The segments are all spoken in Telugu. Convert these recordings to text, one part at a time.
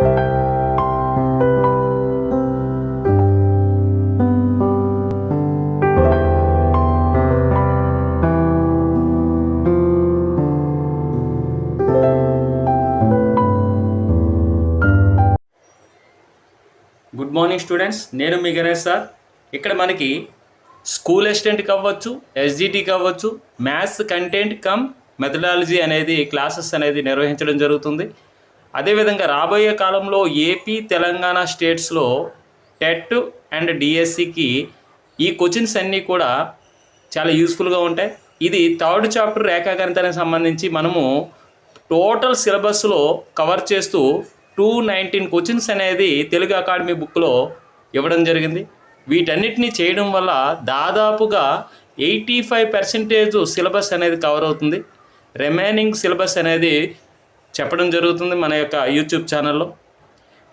గుడ్ మార్నింగ్ స్టూడెంట్స్ నేను మీ గణేష్ సార్. ఇక్కడ మనకి స్కూల్ అసిస్టెంట్ అవ్వచ్చు ఎస్జిటికి అవ్వచ్చు మ్యాథ్స్ కంటెంట్ కమ్ మెథడాలజీ అనేది క్లాసెస్ అనేది నిర్వహించడం జరుగుతుంది. అదేవిధంగా రాబోయే కాలంలో ఏపీ తెలంగాణ స్టేట్స్లో టెట్ అండ్ డిఎస్సికి ఈ క్వశ్చన్స్ అన్నీ కూడా చాలా యూస్ఫుల్గా ఉంటాయి. ఇది థర్డ్ చాప్టర్ రేఖాగణితానికి సంబంధించి మనము టోటల్ సిలబస్లో కవర్ చేస్తూ టూ నైన్టీన్ క్వశ్చన్స్ అనేది తెలుగు అకాడమీ బుక్లో ఇవ్వడం జరిగింది. వీటన్నిటిని చేయడం వల్ల దాదాపుగా ఎయిటీ ఫైవ్ పర్సెంటేజ్ సిలబస్ అనేది కవర్ అవుతుంది. రిమైనింగ్ సిలబస్ అనేది చెప్పడం జరుగుతుంది మన యొక్క యూట్యూబ్ ఛానల్లో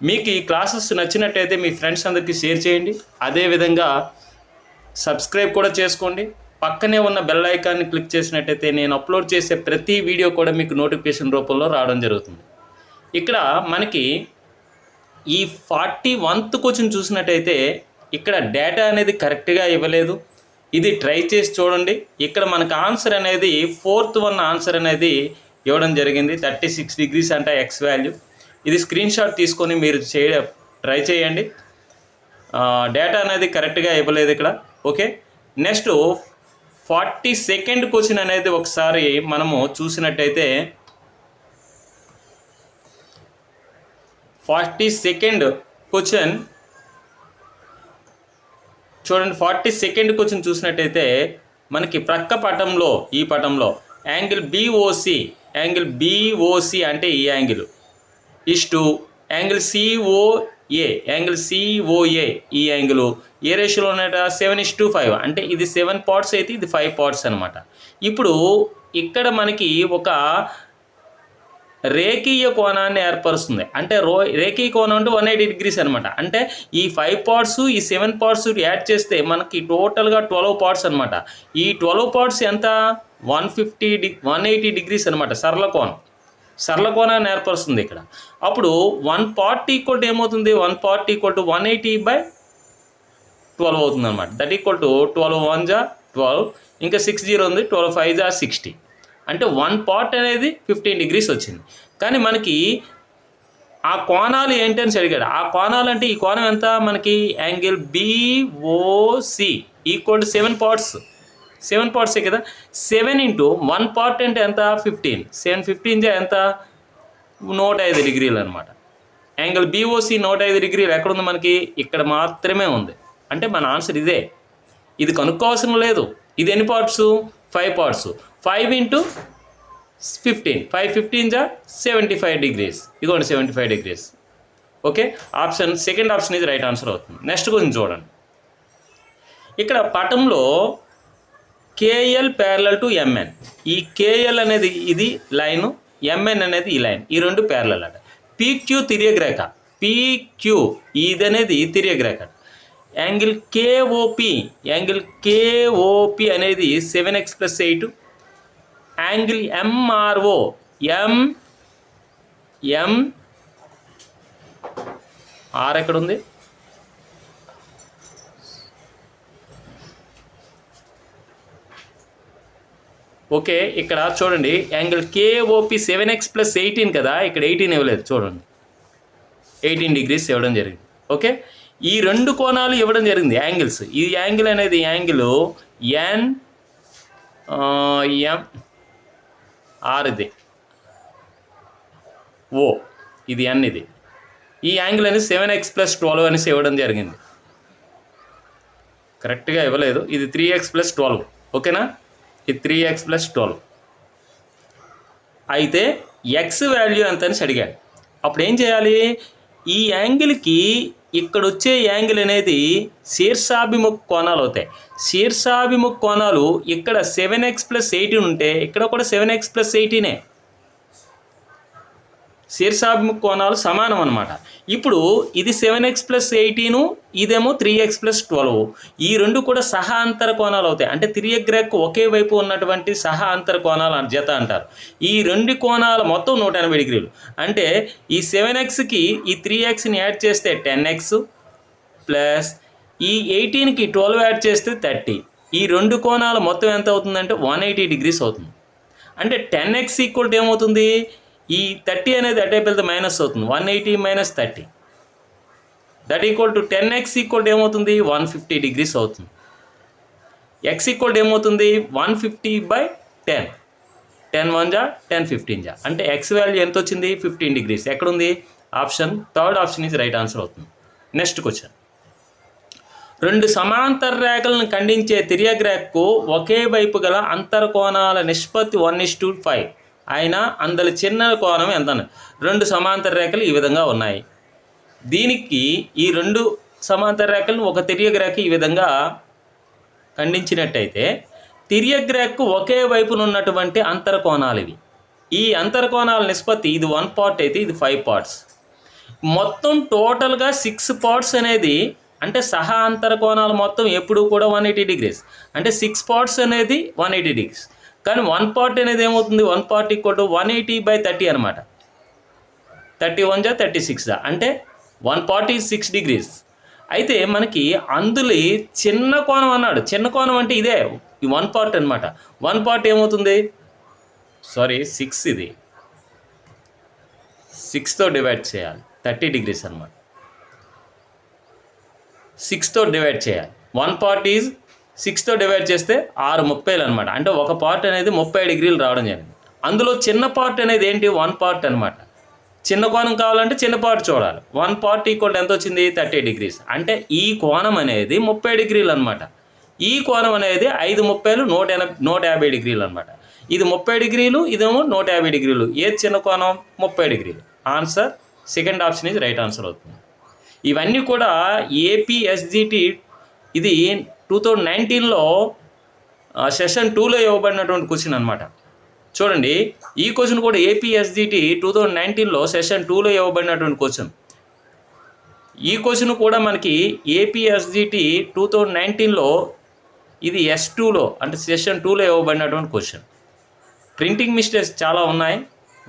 మీకు ఈ క్లాసెస్ నచ్చినట్టయితే మీ ఫ్రెండ్స్ అందరికీ షేర్ చేయండి. అదేవిధంగా సబ్స్క్రైబ్ కూడా చేసుకోండి. పక్కనే ఉన్న బెల్ ఐకాన్ని క్లిక్ చేసినట్టయితే నేను అప్లోడ్ చేసే ప్రతి వీడియో కూడా మీకు నోటిఫికేషన్ రూపంలో రావడం జరుగుతుంది. ఇక్కడ మనకి ఈ ఫార్టీ వన్త్ క్వశ్చన్ చూసినట్టయితే ఇక్కడ డేటా అనేది కరెక్ట్గా ఇవ్వలేదు. ఇది ట్రై చేసి చూడండి. ఇక్కడ మనకు ఆన్సర్ అనేది ఫోర్త్ వన్ ఆన్సర్ అనేది ఇవ్వడం జరిగింది. థర్టీ సిక్స్ డిగ్రీస్ అంటే ఎక్స్ వాల్యూ ఇది స్క్రీన్ షాట్ తీసుకొని మీరు చేయ ట్రై చేయండి. డేటా అనేది కరెక్ట్గా ఇవ్వలేదు ఇక్కడ. Okay next forty second question అనేది ఒకసారి మనము చూసినట్టయితే ఫార్టీ సెకండ్ క్వశ్చన్ చూడండి ఫార్టీ సెకండ్ క్వశ్చన్ చూసినట్టయితే మనకి ప్రక్క పటంలో ఈ పటంలో యాంగిల్ బీఓసి యాంగిల్ బిఓసి అంటే ఈ angle. Is to angle COA angle COA ఈ యాంగిల్. ఏ రేషియోలో ఉన్నట సెవెన్ ఇస్ టు ఫైవ్ అంటే ఇది సెవెన్ పార్ట్స్ అయితే ఇది ఫైవ్ పార్ట్స్ అనమాట ఇప్పుడు ఇక్కడ మనకి ఒక రేఖీయ కోణాన్ని ఏర్పరుస్తుంది. అంటే రో రేఖీయ కోణం అంటే వన్ ఎయిటీ డిగ్రీస్ అనమాట అంటే ఈ ఫైవ్ పార్ట్స్ ఈ సెవెన్ పార్ట్స్ యాడ్ చేస్తే మనకి టోటల్గా ట్వెల్వ్ పార్ట్స్ అనమాట ఈ ట్వెల్వ్ పార్ట్స్ ఎంత? వన్ ఫిఫ్టీ డి వన్ ఎయిటీ డిగ్రీస్ అనమాట సరళకోణం. సరళకోణాన్ని ఏర్పరుస్తుంది ఇక్కడ. అప్పుడు వన్ పార్ట్ ఈక్వల్ టు ఏమవుతుంది? One part equal to one eighty by twelve అవుతుంది అనమాట that equal to twelve one జా ట్వెల్వ్ ఇంకా సిక్స్ జీరో ఉంది ట్వెల్వ్ ఫైవ్ జా సిక్స్టీ. అంటే వన్ పార్ట్ అనేది ఫిఫ్టీన్ డిగ్రీస్ వచ్చింది. కానీ మనకి ఆ కోణాలు ఏంటి అని అడిగాడు ఆ కోణాలు అంటే ఈ కోణం ఎంత? మనకి angle B O C equal to seven parts. Seven పార్ట్సే కదా? సెవెన్ ఇంటూ వన్ పార్ట్ అంటే ఎంత? ఫిఫ్టీన్. సెవెన్ ఫిఫ్టీన్ ఎంత? నూట ఐదు డిగ్రీలు అనమాట యాంగిల్ బీఓసి నూట ఐదు డిగ్రీలు ఎక్కడుంది మనకి? ఇక్కడ మాత్రమే ఉంది. అంటే మన ఆన్సర్ ఇదే. ఇది కనుక్కోవాల్సిన లేదు. ఇది ఎన్ని parts? Five parts. Five into fifteen. Five fifteen జా సెవెంటీ ఫైవ్ డిగ్రీస్. ఇదిగోండి seventy five degrees. Okay? Option second option ఇది రైట్ ఆన్సర్ అవుతుంది. నెక్స్ట్ కొంచెం చూడండి. ఇక్కడ పటంలో K L parallel to M N ఈ కేఎల్ అనేది ఇది లైన్ ఎంఎన్ అనేది ఈ లైన్ ఈ రెండు ప్యారలల్ అంట. పీక్యూ తిరియగ్రేఖ పిక్యూ పీక్యూ ఇది అనేది తిరియగ్రేఖ angle K O P angle K O P అనేది seven x plus eight angle M R O M M R ఎక్కడుంది ఓకే ఇక్కడ చూడండి. Angle K O P seven x plus eighteen కదా ఇక్కడ ఎయిటీన్ ఇవ్వలేదు. చూడండి. ఎయిటీన్ డిగ్రీస్ ఇవ్వడం జరిగింది. ఓకే? ఈ రెండు కోణాలు ఇవ్వడం జరిగింది యాంగిల్స్. ఈ యాంగిల్ అనేది యాంగిల్ ఎన్ ఎం ఆర్ ఇది. ఓ ఇది ఎన్ ఇది. ఈ యాంగిల్ అనేది సెవెన్ ఎక్స్ ప్లస్ ట్వెల్వ్ అనేసి ఇవ్వడం జరిగింది. కరెక్ట్గా ఇవ్వలేదు. ఇది త్రీ ఎక్స్ ప్లస్ ట్వెల్వ్ ఓకేనా? ఇది త్రీ ఎక్స్ ప్లస్ ట్వెల్వ్ అయితే ఎక్స్ వాల్యూ ఎంత అనేసి అడిగాడు. అప్పుడు ఏం చేయాలి? ఈ యాంగిల్కి ఇక్కడ వచ్చే యాంగిల్ అనేది శీర్షాభిముఖ కోణాలు అవుతాయి. శీర్షాభిముఖ కోణాలు ఇక్కడ సెవెన్ ఎక్స్ ప్లస్ ఎయిటీన్ ఉంటే ఇక్కడ కూడా సెవెన్ ఎక్స్ ప్లస్ ఎయిటీనే శీర్షాభిముఖ కోణాలు సమానం అనమాట ఇప్పుడు ఇది సెవెన్ ఎక్స్ ప్లస్ ఎయిటీను ఇదేమో త్రీ ఎక్స్ ప్లస్ ట్వెల్వ్ ఈ రెండు కూడా సహా అంతర కోణాలు అవుతాయి. అంటే తిరియగ్రహకు ఒకే వైపు ఉన్నటువంటి సహా అంతర కోణాలు అని జత అంటారు. ఈ రెండు కోణాలు మొత్తం నూట ఎనభై డిగ్రీలు. అంటే ఈ సెవెన్ ఎక్స్కి ఈ త్రీ ఎక్స్ని యాడ్ చేస్తే టెన్ ఎక్స్ ప్లస్ ఈ ఎయిటీన్కి ట్వెల్వ్ యాడ్ చేస్తే థర్టీ ఈ రెండు కోణాలు మొత్తం ఎంత అవుతుందంటే వన్ ఎయిటీ డిగ్రీస్ అవుతుంది. అంటే టెన్ ఎక్స్ ఈక్వల్ ఏమవుతుంది? ఈ థర్టీ అనేది అటు అయిపోతే మైనస్ అవుతుంది. One eighty minus thirty. That equal to ten x equal to ఏమవుతుంది? వన్ ఫిఫ్టీ డిగ్రీస్ అవుతుంది. ఎక్స్ ఈక్వల్ టు ఏమవుతుంది? One fifty by ten. Ten one జా టెన్ ఫిఫ్టీన్ జా. అంటే ఎక్స్ వాల్యూ ఎంత వచ్చింది? Fifteen degrees. ఎక్కడుంది? Option third option is right answer అవుతుంది. Next question. రెండు సమాంతర రేఖలను ఖండించే తిరియగ్రేఖకు ఒకే వైపు గల అంతర్కోణాల నిష్పత్తి వన్ ఇస్ టు ఫైవ్. అయినా అందరి చిన్న కోణం ఎంత రెండు సమాంతర రేఖలు ఈ విధంగా ఉన్నాయి. దీనికి ఈ రెండు సమాంతర రేఖలను ఒక తిరియగ్రేఖ ఈ విధంగా ఖండించినట్టయితే తిరియగ్రేఖకు ఒకే వైపున ఉన్నటువంటి అంతర కోణాలు ఇవి. ఈ అంతర కోణాల నిష్పత్తి ఇది వన్ పార్ట్ అయితే ఇది ఫైవ్ పార్ట్స్. మొత్తం టోటల్గా సిక్స్ పార్ట్స్ అనేది అంటే సహా అంతర కోణాలు మొత్తం ఎప్పుడు కూడా వన్ ఎయిటీ డిగ్రీస్. అంటే సిక్స్ పార్ట్స్ అనేది వన్ ఎయిటీ డిగ్రీస్. కానీ వన్ పార్ట్ అనేది ఏమవుతుంది? One part equal to one eighty by thirty అనమాట థర్టీ వన్ జా థర్టీ సిక్స్ జా? అంటే వన్ పార్టీ సిక్స్ డిగ్రీస్ అయితే మనకి అందులో చిన్న కోణం అన్నాడు. చిన్న కోణం అంటే ఇదే. ఈ వన్ పార్ట్ అనమాట వన్ పార్ట్ ఏమవుతుంది? సారీ సిక్స్ ఇది. సిక్స్తో డివైడ్ చేయాలి. థర్టీ డిగ్రీస్ అనమాట సిక్స్తో డివైడ్ చేయాలి. వన్ పార్ట్ ఈజ్ సిక్స్తో డివైడ్ చేస్తే ఆరు ముప్పైలు అనమాట అంటే ఒక పార్ట్ అనేది ముప్పై డిగ్రీలు రావడం జరిగింది. అందులో చిన్న పార్ట్ అనేది ఏంటి? వన్ పార్ట్ అనమాట చిన్న కోణం కావాలంటే చిన్న పార్ట్ చూడాలి. వన్ పార్ట్ ఈక్వల్ ఎంత వచ్చింది? థర్టీ డిగ్రీస్ అంటే ఈ కోణం అనేది ముప్పై డిగ్రీలు అనమాట ఈ కోణం అనేది ఐదు ముప్పైలు నూట ఎనభై నూట యాభై డిగ్రీలు అనమాట ఇది ముప్పై డిగ్రీలు ఇదేమో నూట యాభై డిగ్రీలు. ఏది చిన్న కోణం? ముప్పై డిగ్రీలు. ఆన్సర్ సెకండ్ ఆప్షన్ ఇది రైట్ ఆన్సర్ అవుతుంది. ఇవన్నీ కూడా ఏపీఎస్జిటి ఇది టూ థౌజండ్ నైన్టీన్లో సెషన్ టూలో ఇవ్వబడినటువంటి క్వశ్చన్ అనమాట చూడండి ఈ క్వశ్చన్ కూడా A P S G T two thousand నైన్టీన్లో సెషన్ టూలో ఇవ్వబడినటువంటి క్వశ్చన్. ఈ క్వశ్చన్ కూడా మనకి ఏపీఎస్జిటి టూ థౌజండ్ నైన్టీన్లో ఇది ఎస్ టూలో అంటే సెషన్ టూలో ఇవ్వబడినటువంటి క్వశ్చన్. ప్రింటింగ్ మిస్టేక్స్ చాలా ఉన్నాయి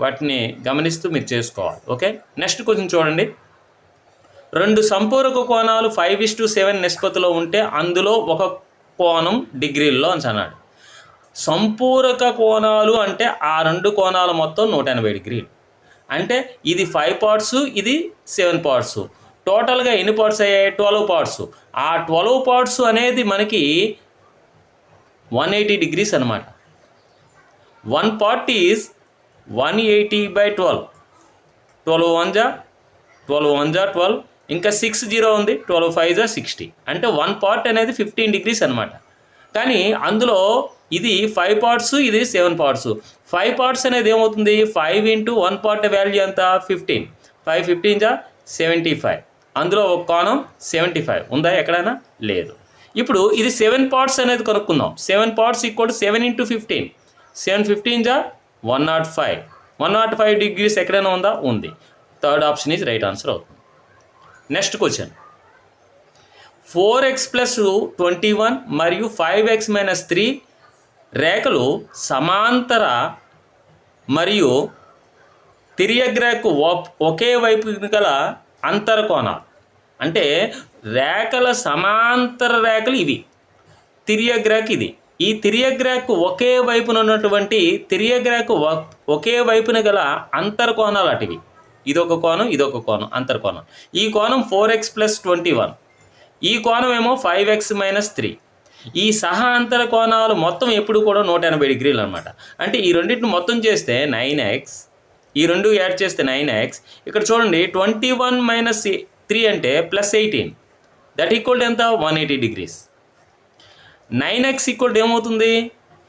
వాటిని గమనిస్తూ మీరు చేసుకోవాలి. ఓకే? నెక్స్ట్ క్వశ్చన్ చూడండి. రెండు సంపూరక కోణాలు ఫైవ్ ఇస్ టు సెవెన్ నిష్పత్తిలో ఉంటే అందులో ఒక కోణం డిగ్రీల్లో అని అన్నాడు. సంపూరక కోణాలు అంటే ఆ రెండు కోణాలు మొత్తం నూట ఎనభై డిగ్రీలు. అంటే ఇది ఫైవ్ పార్ట్స్ ఇది సెవెన్ పార్ట్స్ టోటల్గా ఎన్ని పార్ట్స్ అయ్యాయి? ట్వెల్వ్ పార్ట్స్ ఆ ట్వెల్వ్ పార్ట్స్ అనేది మనకి వన్ ఎయిటీ డిగ్రీస్ అనమాట one part is one eighty by twelve twelve one జా ట్వెల్వ్ వన్ జా ట్వెల్వ్ ఇంకా సిక్స్ జీరో ఉంది ట్వెల్వ్ ఫైవ్ జా సిక్స్టీ అంటే వన్ పార్ట్ అనేది ఫిఫ్టీన్ డిగ్రీస్ అనమాట కానీ అందులో ఇది ఫైవ్ పార్ట్స్ ఇది సెవెన్ పార్ట్స్ ఫైవ్ పార్ట్స్ అనేది ఏమవుతుంది? Five into one part value ఎంత? ఫిఫ్టీన్ ఫైవ్ ఫిఫ్టీన్ జా? సెవెంటీ ఫైవ్ అందులో ఒక కోణం సెవెంటీ ఫైవ్ ఉందా ఎక్కడైనా? లేదు. ఇప్పుడు ఇది సెవెన్ పార్ట్స్ అనేది కనుక్కుందాం. Seven parts equal seven into fifteen seven fifteen జా? One nought five one nought five degrees ఎక్కడైనా ఉందా? ఉంది. Third option is right answer అవుతుంది. Next question four x plus twenty one మరియు ఫైవ్ ఎక్స్ మైనస్ త్రీ రేఖలు సమాంతర మరియు తిరియగ్రేకు ఒకే వైపు గల అంతర కోణాలు. అంటే రేఖల సమాంతర రేఖలు ఇవి. తిరియగ్రాక్ ఇది. ఈ తిరియగ్రాక్ ఒకే వైపున ఉన్నటువంటి తిరియగ్రాక్ ఒకే వైపున గల అంతర కోణాలు అటివి ఇదొక కోణం ఇదొక కోణం అంతర కోణం ఈ కోణం four x plus twenty one ఈ కోణం ఏమో ఫైవ్ ఎక్స్ మైనస్ త్రీ ఈ సహా అంతర కోణాలు మొత్తం ఎప్పుడు కూడా నూట ఎనభై డిగ్రీలు అనమాట అంటే ఈ రెండింటిని మొత్తం చేస్తే నైన్ ఎక్స్ ఈ రెండు యాడ్ చేస్తే నైన్ ఎక్స్ ఇక్కడ చూడండి ట్వంటీ వన్ మైనస్ త్రీ అంటే ప్లస్ ఎయిటీన్ దట్ ఈక్వల్ ఎంత? One eighty degrees nine x equal ఏమవుతుంది?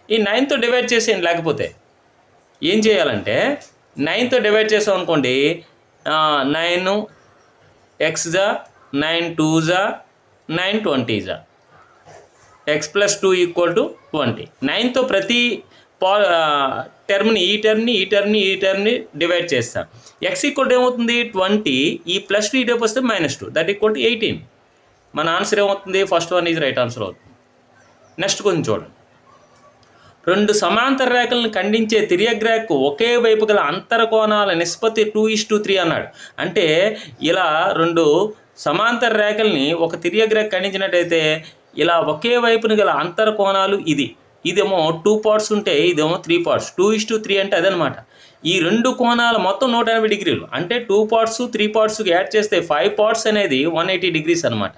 ఈ నైన్తో డివైడ్ చేసేయండి లేకపోతే. ఏం చేయాలంటే నైన్తో డివైడ్ చేసాం అనుకోండి నైన్ ఎక్స్ జా నైన్ టూ జా నైన్ ట్వంటీ జా x plus two equal to twenty. నైన్తో ప్రతి పా టర్మ్ని ఈ టర్మ్ని ఈ టర్మ్ని ఈ టర్మ్ని డివైడ్ చేస్తాం. ఎక్స్ ఈక్వల్ ఏమవుతుంది? ట్వంటీ. ఈ ప్లస్ టూ ఈ టైప్ వస్తే minus two. That equal to eighteen. మన ఆన్సర్ ఏమవుతుంది? First one is right answer అవుతుంది. నెక్స్ట్ కొంచెం చూడండి. రెండు సమాంతర రేఖలను ఖండించే తిరియగ్ ఒకే వైపు గల అంతర కోణాల నిష్పత్తి టూ ఇస్ టూ త్రీ అన్నాడు. అంటే ఇలా రెండు సమాంతర రేఖల్ని ఒక తిరియగ్ ఖండించినట్టయితే ఇలా ఒకే వైపున గల అంతర కోణాలు ఇది. ఇదేమో టూ పార్ట్స్ ఉంటే ఇదేమో three parts. Two is two three అంటే అదనమాట. ఈ రెండు కోణాలు మొత్తం నూట ఎనభై డిగ్రీలు. అంటే టూ పార్ట్స్ త్రీ పార్ట్స్కి యాడ్ చేస్తే ఫైవ్ పార్ట్స్ అనేది వన్ ఎయిటీ డిగ్రీస్ అనమాట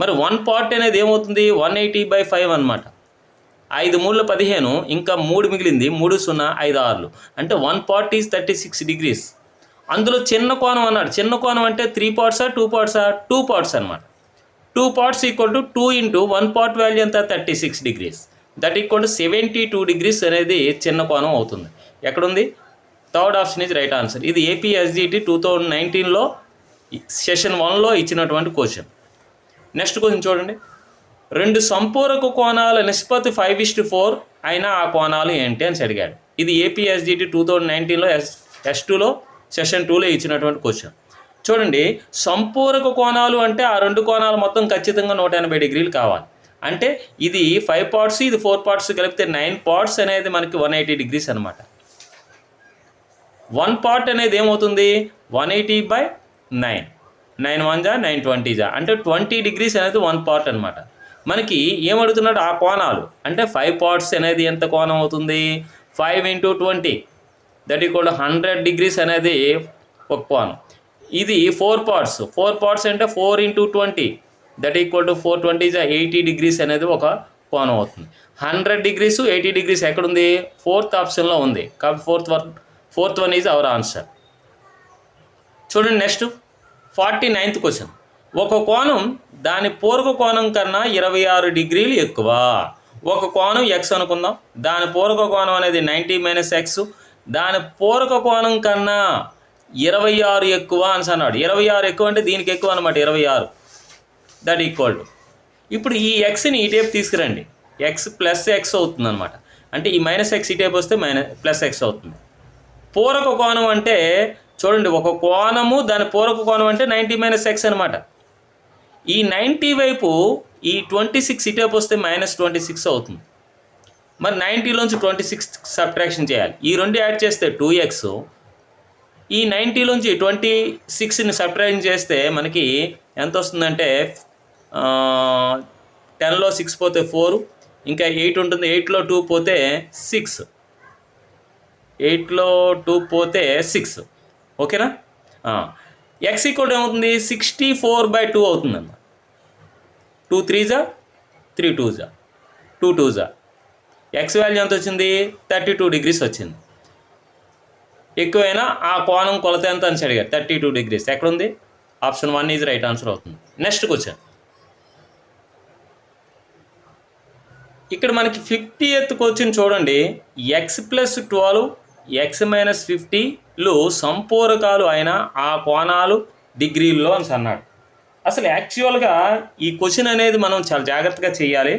మరి వన్ పార్ట్ అనేది ఏమవుతుంది? వన్ ఎయిటీ బై ఫైవ్ అనమాట ఐదు మూడుల పదిహేను ఇంకా మూడు మిగిలింది మూడు సున్నా ఐదు ఆరులు. అంటే one part is thirty six degrees. అందులో చిన్న కోణం అన్నాడు. చిన్న కోణం అంటే త్రీ పార్ట్సా టూ పార్ట్సా టూ పార్ట్స్ అనమాట two parts equal to two into one part value ఎంత? Thirty six degrees. That equal to seventy two degrees అనేది చిన్న కోణం అవుతుంది. ఎక్కడుంది? Third option is right answer. ఇది ఏపీఎస్జిటి టూ థౌజండ్ నైన్టీన్లో సెషన్ వన్లో ఇచ్చినటువంటి క్వశ్చన్. నెక్స్ట్ క్వశ్చన్ చూడండి. రెండు సంపూరక కోణాల నిష్పత్తి ఫైవ్ ఇస్ట్ ఫోర్ అయినా ఆ కోణాలు ఏంటి అని అడిగాడు. ఇది ఏపీఎస్జిటి టూ థౌజండ్ నైన్టీన్లో ఎస్ ఎస్ టూలో సెషన్ టూలో ఇచ్చినటువంటి క్వశ్చన్ చూడండి సంపూరక కోణాలు అంటే ఆ రెండు కోణాలు మొత్తం ఖచ్చితంగా నూట ఎనభై డిగ్రీలు కావాలి. అంటే ఇది ఫైవ్ పార్ట్స్ ఇది ఫోర్ పార్ట్స్ కలిపితే నైన్ పార్ట్స్ అనేది మనకి వన్ ఎయిటీ డిగ్రీస్ అనమాట వన్ పార్ట్ అనేది ఏమవుతుంది? One eighty by nine nine one జా నైన్ ట్వంటీ జా అంటే ట్వంటీ డిగ్రీస్ అనేది వన్ పార్ట్ అనమాట మనకి ఏమడుగుతున్నాడు? ఆ కోణాలు. అంటే ఫైవ్ పార్ట్స్ అనేది ఎంత కోణం అవుతుంది? Five into twenty that equal hundred degrees అనేది ఒక కోణం. ఇది ఫోర్ పార్ట్స్ ఫోర్ పార్ట్స్ అంటే four into twenty that equal to four twenty జా ఎయిటీ డిగ్రీస్ అనేది ఒక కోణం అవుతుంది. హండ్రెడ్ డిగ్రీస్ ఎయిటీ డిగ్రీస్ ఎక్కడుంది? ఫోర్త్ ఆప్షన్లో ఉంది. కాబట్టి fourth one fourth one is our answer చూడండి నెక్స్ట్ ఫార్టీ నైన్త్ క్వశ్చన్ ఒక కోణం దాని పూర్వ కోణం కన్నా ఇరవై ఆరు డిగ్రీలు ఎక్కువ. ఒక కోణం ఎక్స్ అనుకుందాం. దాని పూర్వ కోణం అనేది నైంటీ మైనస్ ఎక్స్ దాని పూర్వ కోణం కన్నా ఇరవై ఆరు ఎక్కువ అని అన్నాడు. ఇరవై ఆరు ఎక్కువ అంటే దీనికి ఎక్కువ అనమాట ఇరవై ఆరు. దట్ ఈక్వల్ టు ఇప్పుడు ఈ ఎక్స్ని ఈ టైప్ తీసుకురండి. ఎక్స్ ప్లస్ ఎక్స్ అవుతుంది అనమాట అంటే ఈ మైనస్ ఎక్స్ ఈ టైప్ వస్తే మైనస్ ప్లస్ ఎక్స్ అవుతుంది. పూరక కోణం అంటే చూడండి ఒక కోణము దాని పూరక కోణం అంటే నైంటీ మైనస్ ఎక్స్ అనమాట ఈ నైంటీ వైపు ఈ ట్వంటీ సిక్స్ ఇటేపు వస్తే మైనస్ ట్వంటీ సిక్స్ అవుతుంది. మరి నైంటీలోంచి ట్వంటీ సిక్స్ సబ్ట్రాక్షన్ చేయాలి. ఈ రెండు యాడ్ చేస్తే టూ ఎక్స్ ఈ నైంటీలోంచి ట్వంటీ సిక్స్ని సబ్ట్రాక్షన్ చేస్తే మనకి ఎంత వస్తుందంటే టెన్లో సిక్స్ పోతే ఫోర్ ఇంకా ఎయిట్ ఉంటుంది. ఎయిట్లో టూ పోతే సిక్స్ ఎయిట్లో టూ పోతే సిక్స్ ఓకేనా? ఎక్స్ ఈక్వల్ ఏమవుతుంది? సిక్స్టీ ఫోర్ బై టూ అవుతుంది టూ త్రీ జా త్రీ టూ జా టూ టూ జా ఎక్స్ వాల్యూ ఎంత వచ్చింది? థర్టీ టూ డిగ్రీస్ వచ్చింది. ఎక్కువైనా ఆ కోణం కొలత ఎంత అని అడిగారు. థర్టీ టూ డిగ్రీస్ ఎక్కడుంది? Option one is right answer అవుతుంది. నెక్స్ట్ క్వశ్చన్ ఇక్కడ మనకి ఫిఫ్టీ ఎత్ క్వశ్చన్ చూడండి. X plus twelve x minus లో సంపూరకాలు అయిన ఆ కోణాలు డిగ్రీల్లో అని అన్నాడు. అసలు యాక్చువల్గా ఈ క్వశ్చన్ అనేది మనం చాలా జాగ్రత్తగా చేయాలి.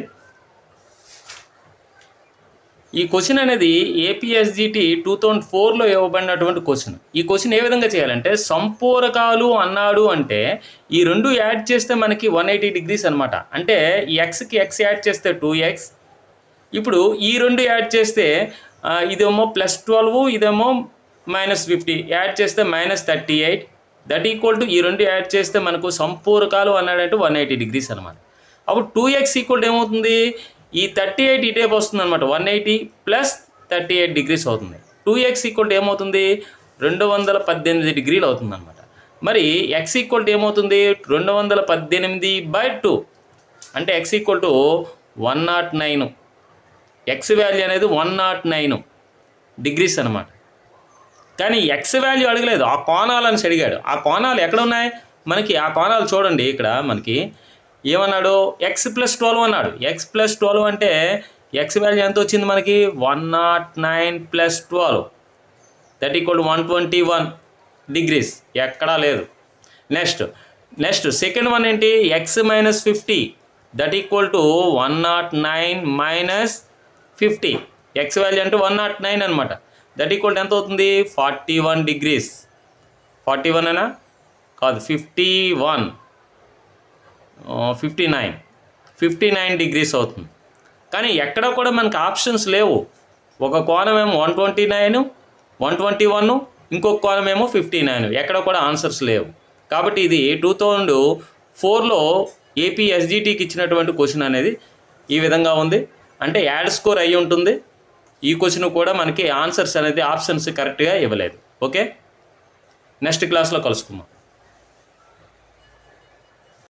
ఈ క్వశ్చన్ అనేది ఏపీఎస్జిటి టూ థౌజండ్ ఫోర్లో ఇవ్వబడినటువంటి క్వశ్చన్ ఈ క్వశ్చన్ ఏ విధంగా చేయాలంటే సంపూరకాలు అన్నాడు అంటే ఈ రెండు యాడ్ చేస్తే మనకి వన్ ఎయిటీ డిగ్రీస్ అనమాట అంటే ఈ ఎక్స్కి ఎక్స్ యాడ్ చేస్తే టూ ఎక్స్ ఇప్పుడు ఈ రెండు యాడ్ చేస్తే ఇదేమో ప్లస్ ట్వెల్వ్ ఇదేమో మైనస్ ఫిఫ్టీ యాడ్ చేస్తే minus thirty eight that equal to ఈ రెండు యాడ్ చేస్తే మనకు సంపూరకాలు అన్నాడంటే వన్ ఎయిటీ డిగ్రీస్ అనమాట అప్పుడు టూ ఎక్స్ ఈక్వల్ ఏమవుతుంది? ఈ థర్టీ ఎయిట్ ఇటేపు వస్తుంది అనమాట one eighty plus thirty eight degrees అవుతుంది టూ ఎక్స్ ఈక్వల్ ఏమవుతుంది? రెండు వందల పద్దెనిమిది డిగ్రీలు అవుతుంది అనమాట మరి ఎక్స్ ఈక్వల్ ఏమవుతుంది? రెండు వందల పద్దెనిమిది బై టూ అంటే x equal to one not nine x value అనేది వన్ నాట్ నైన్ డిగ్రీస్ అనమాట కానీ ఎక్స్ వాల్యూ అడగలేదు. ఆ కోణాలని అడిగాడు. ఆ కోణాలు ఎక్కడ ఉన్నాయి మనకి ఆ కోణాలు చూడండి ఇక్కడ మనకి. ఏమన్నాడు? ఎక్స్ ప్లస్ ట్వెల్వ్ అన్నాడు. ఎక్స్ ప్లస్ ట్వెల్వ్ అంటే ఎక్స్ వాల్యూ ఎంత వచ్చింది మనకి? One not nine plus twelve that equal one twenty one degrees ఎక్కడా లేదు. నెక్స్ట్ నెక్స్ట్ సెకండ్ వన్ ఏంటి? X minus fifty that equal to one not nine minus fifty x value అంటే వన్ నాట్ నైన్ అనమాట దట్ ఈక్వల్ ఎంత అవుతుంది forty one degrees. Forty one అయినా కాదు fifty one. Fifty nine. Fifty nine degrees అవుతుంది. కానీ ఎక్కడ కూడా మనకు ఆప్షన్స్ లేవు. ఒక కోణం ఏమో one twenty nine one twenty one ఇంకొక కోణం ఏమో ఫిఫ్టీ నైన్. ఎక్కడ కూడా ఆన్సర్స్ లేవు. కాబట్టి ఇది టూ థౌజండ్ ఫోర్లో ఏపీఎస్జిటికి ఇచ్చినటువంటి క్వశ్చన్ అనేది ఈ విధంగా ఉంది. అంటే యాడ్ స్కోర్ అయి ఉంటుంది. ఈ క్వశ్చన్ కూడా మనకి ఆన్సర్స్ అనేది ఆప్షన్స్ కరెక్ట్గా ఇవ్వలేదు. ఓకే నెక్స్ట్ క్లాస్లో కలుసుకుందాం.